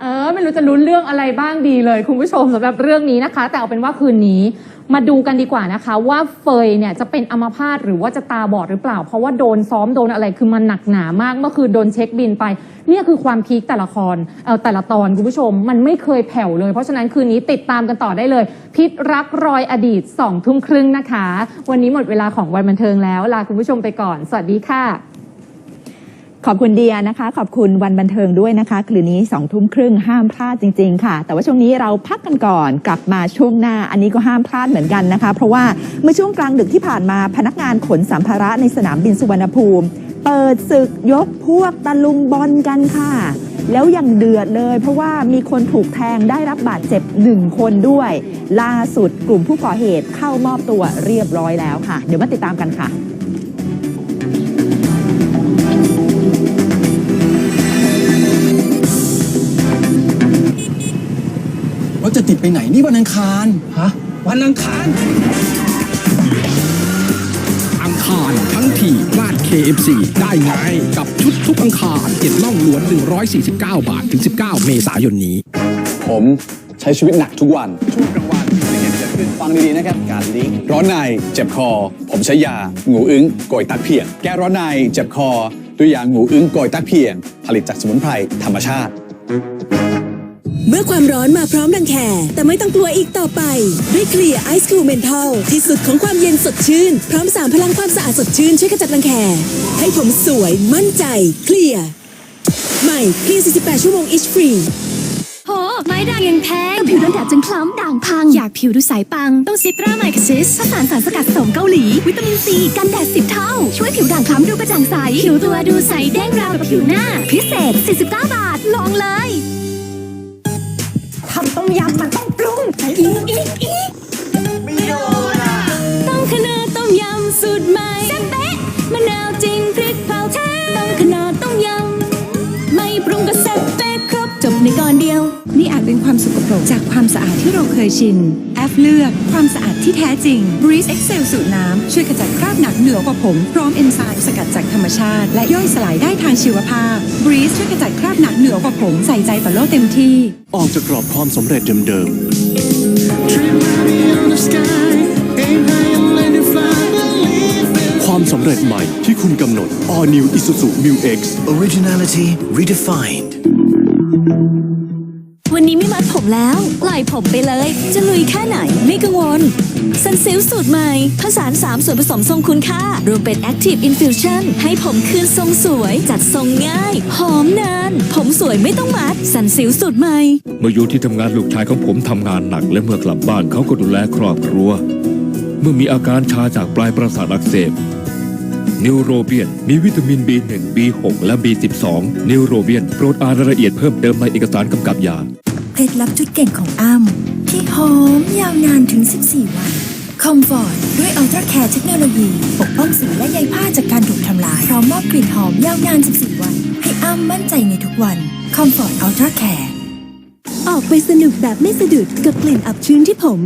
เออไม่รู้จะลุ้นเรื่องอะไรบ้างดีเลย คุณผู้ชมสำหรับเรื่องนี้นะคะ แต่เอาเป็นว่าคืนนี้มาดูกันดีกว่านะคะ ว่าเฟยเนี่ยจะเป็นอัมพาตหรือว่าจะตาบอดหรือเปล่า เพราะว่าโดนซ้อมโดนอะไรคือมันหนักหนามากเมื่อคืนโดนเช็คบินไปเนี่ยคือความพีคแต่ละครเออแต่ละตอนคุณผู้ชม มันไม่เคยแผ่วเลย เพราะฉะนั้นคืนนี้ติดตามกันต่อได้เลย พิษรักรอยอดีตสองทุ่มครึ่งนะคะ วันนี้หมดเวลาของวันบันเทิงแล้วลาคุณผู้ชมไปก่อน สวัสดีค่ะ ขอบคุณเดียนะคะ ขอบคุณวันบันเทิงด้วยนะคะคืนนี้สองทุ่มครึ่งห้ามพลาดจริง ๆ ค่ะ แต่ว่าช่วงนี้เราพักกันก่อนกลับมาช่วงหน้า อันนี้ก็ห้ามพลาดเหมือนกันนะคะ เพราะว่าเมื่อช่วงกลางดึกที่ผ่านมาพนักงานขนสัมภาระในสนามบินสุวรรณภูมิ เปิดศึกยกพวกตะลุมบอลกันค่ะ แล้วยังเดือดเลย เพราะว่ามีคนถูกแทงได้รับบาดเจ็บหนึ่งคนด้วย ล่าสุดกลุ่มผู้ก่อเหตุเข้ามอบตัวเรียบร้อยแล้วค่ะ เดี๋ยวมาติดตามกันค่ะ รถจะติดไปไหนนี่วันอังคาร ฮะ วันอังคาร อังคารทั้งทีพลาด KFC ได้ไงกับชุดทุกอังคารเจ็ดน่องล้วน 149 บาท ถึง 19 เมษายนนี้ ผมใช้ชีวิตหนักทุกวัน ช่วงกลางวันสิ่งที่เกิดขึ้นฟังดีๆนะครับ การลิงก์ร้อนในเจ็บคอ ผมใช้ยางูอึ้งโกยตักเพียง แก้ร้อนในเจ็บคอ ด้วยยางูอึ้งโกยตักเพียง ผลิตจากสมุนไพรธรรมชาติ เมื่อความร้อนมาพร้อมรังแคแต่ไม่ต้องกลัวอีกต่อไป ด้วยเคลียร์ไอซ์คูลเมนทัลที่สุดของความเย็นสดชื่น พร้อมสามพลังความสะอาดสดชื่น ช่วยขจัดรังแคให้ผมสวยมั่นใจเคลียร์ใหม่เคลียร์ 48 ชั่วโมง itch free โห ไม้ด่างยังแพงผิวโดนแดดจนคล้ำด่างพัง อยากผิวดูใสปัง ต้องซิตราไมคซิสผสานสารสกัดสมเกาหลี วิตามินซี กันแดดสิบเท่า ช่วยผิวด่างคล้ำดูกระจ่างใส ผิวตัวดูใสเด้งราวกับผิวหน้า พิเศษ 49 บาท ลองเลย มยำมันต้องปรุงอีกอีกอีกต้องขนาดต้มยำสูตรใหม่แซ่บเป๊ะมะนาวจริงพริกเผาแท้ต้องขนา ในก่อนเดียว นี่อาจเป็นความสกปรกจากความสะอาดที่เราเคยชิน แอฟเลือกความสะอาดที่แท้จริง Breeze Excel สูตรน้ำ ช่วยขจัดคราบหนักเหนือกว่าผม พร้อมเอนไซม์สกัดจากธรรมชาติ และย่อยสลายได้ทางชีวภาพ Breeze ช่วยขจัดคราบหนักเหนือกว่าผม ใส่ใจต่อโลกเต็มที่ ออกจากกรอบความสำเร็จเดิมๆ ความสำเร็จใหม่ที่คุณกำหนด All New Isuzu Mu X Originality redefined. วันนี้ไม่มัดผมแล้วปล่อยผมไปเลย จะลุยแค่ไหนไม่กังวลซันซิลสูตรใหม่ ผสาน3ส่วนผสมทรงคุณค่า รวมเป็น Active Infusion ให้ผมคืนทรงสวย จัดทรงง่าย หอมนาน ผมสวยไม่ต้องมัดซันซิลสูตรใหม่ เมื่ออยู่ที่ทำงานลูกชายของผมทำงานหนัก และเมื่อกลับบ้านเขาก็ดูแลครอบครัว เมื่อมีอาการชาจากปลายประสาทอักเสบ นิวโรเบียน มีวิตามิน B1 B6 และ B12 นิวโรเบียน โปรดอ่านรายละเอียดเพิ่มเติมในเอกสารกำกับยา เคล็ดลับจุดเก่งของอ้ำที่หอมยาวนานถึง 14 วัน คอมฟอร์ตด้วยอัลตราแคร์เทคโนโลยี ปกป้องสิวและใยผ้าจากการถูกทำลาย พร้อมมอบกลิ่นหอมยาวนาน 14 วัน ให้อ้ำมั่นใจในทุกวันคอมฟอร์ตอัลตราแคร์ออกไปสนุกแบบไม่สะดุดกับกลิ่นอับชื้นที่ผม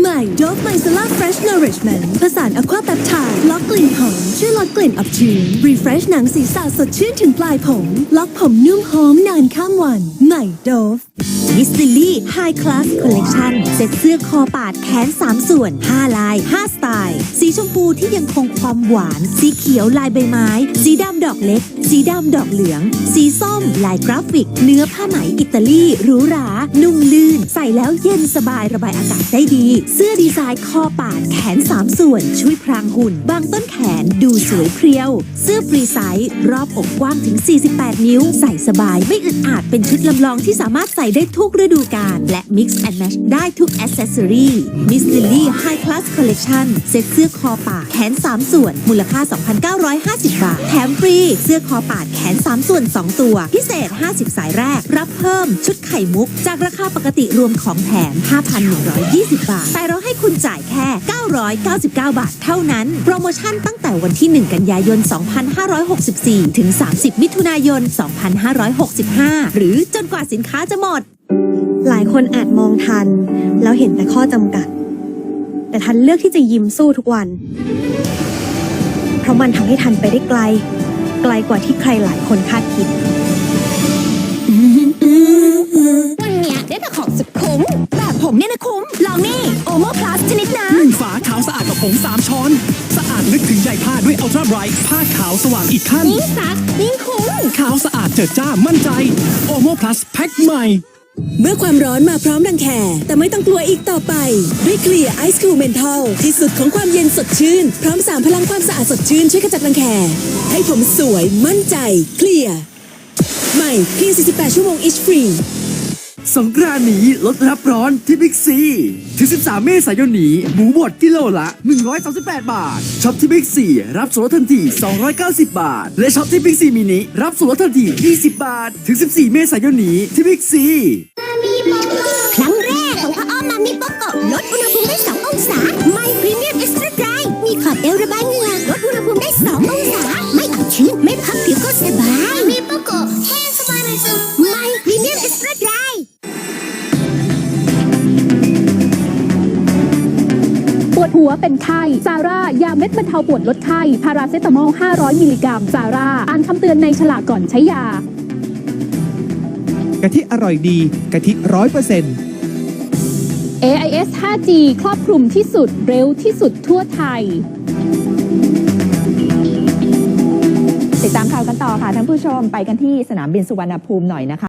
ใหม่ Dove Micellar Fresh Nourishment ผสานอะควาแปปไทด์ล็อกกลิ่นหอม ช่วยลดกลิ่นอับชื้น Refresh หนังศีรษะสดชื่นถึงปลายผม ล็อกผมนุ่มหอมนานข้ามวัน ใหม่ Dove มิสซิลี่ High Class Collection เซ็ตเสื้อคอปาดแขน 3 ส่วน 5 ลาย5ส ตล์ สีชมพูที่ยังคงความหวาน สีเขียวลายใบไม้ สีดำดอกเล็ก สีดำดอกเหลือง สีส้ม ลายกราฟิก เนื้อผ้าไหมอิตาลีหรูหรา นุ่มลื่น ใส่แล้วเย็นสบายระบายอากาศได้ดี เสื้อดีไซน์คอปาดแขน3ส่วน ช่วยพรางหุ่น บางต้นแขนดูสวยเพรียว เสื้อฟรีไซส์รอบอกกว้างถึง 48 นิ้ว ใส่สบายไม่อึดอัดเป็นชุดลำลองที่สามารถใส่ได้ทุกฤดูกาลและ Mix and Match ได้ทุกอ c เซสซอรี่ Miss Lily High Class Collection เซ็ตเสื้อคอปาดแขน 3 ส่วน มูลค่า 2,950 บาท แถมฟรี เสื้อคอปาดแขน 3 ส่วน 2 ตัว พิเศษ 50 สายแรก รับเพิ่มชุดไข่มุก จากราคาปกติรวมของแถม 5,120 บาท แต่เราให้คุณจ่ายแค่ 999 บาท เท่านั้น โปรโมชั่นตั้งแต่วันที่ 1 กันยายน 2564 ถึง 30 มิถุนายน 2565 หรือจนกว่าสินค้าจะหมด หลายคนอาจมองทัน แล้วเห็นแต่ข้อจำกัด แต่ทันเลือกที่จะยิ้มสู้ทุกวัน เพราะมันทำให้ทันไปได้ไกล ไกลกว่าที่ใครหลายคนคาดคิด วันเนี้ยได้แต่ของสุดคุ้มแบบผมเนี่ยนะคุ้ม ลองนี่ โอโมพลัสชนิดน้ำ ฝาขาวสะอาดกับผงสามช้อน สะอาดลึกถึงใยผ้าด้วยอัลตราไบรท์ผ้าขาวสว่างอีกขั้นยิ่งซักยิ่งคุ้มขาวสะอาดเจิดจ้ามั่นใจ โอโมพลัสแพ็คใหม่ เมื่อความร้อนมาพร้อมดังแคแต่ไม่ต้องกลัวอีกต่อไป ด้วยเคลียร์ไอซ์คูลเมนทัลที่สุดของความเย็นสดชื่น พร้อมสามพลังความสะอาดสดชื่น ช่วยขจัดรังแคให้ผมสวยมั่นใจเคลียร์ใหม่เพียง48 ชั่วโมง each Free สงกรานต์นี้ลดรับร้อนที่บิ๊กซี ถึง 13 เมษายนนี้ หมูบดกิโลละ 138 บาท ช็อปที่บิ๊กซี รับส่วนลดทันที 290 บาท และช็อปที่บิ๊กซีมินิ รับส่วนลดทันที 20 บาท ถึง 14 เมษายนนี้ที่บิ๊กซีครั้งแรกของพระอ้อมมามิโปโกะลดอุณหภูมิได้ 2 องศา ไม่พรีเมียมเอ็กซ์ตร้าไดร์มีขอบเอวระบ ปวดหัวเป็นไข้ซาร่ายาเม็ดบรรเทาปวดลดไข้ พาราเซตามอล 500 มิลลิกรัมซาร่าอ่านคำเตือนในฉลากก่อนใช้ยากะทิอร่อยดีกะทิร้อยเปอร์เซ็นต์ AIS 5G ครอบคลุมที่สุดเร็วที่สุดทั่วไทย ติดตามข่าวกันต่อค่ะท่านผู้ชมไปกันที่สนามบินสุวรรณภูมิหน่อยนะคะ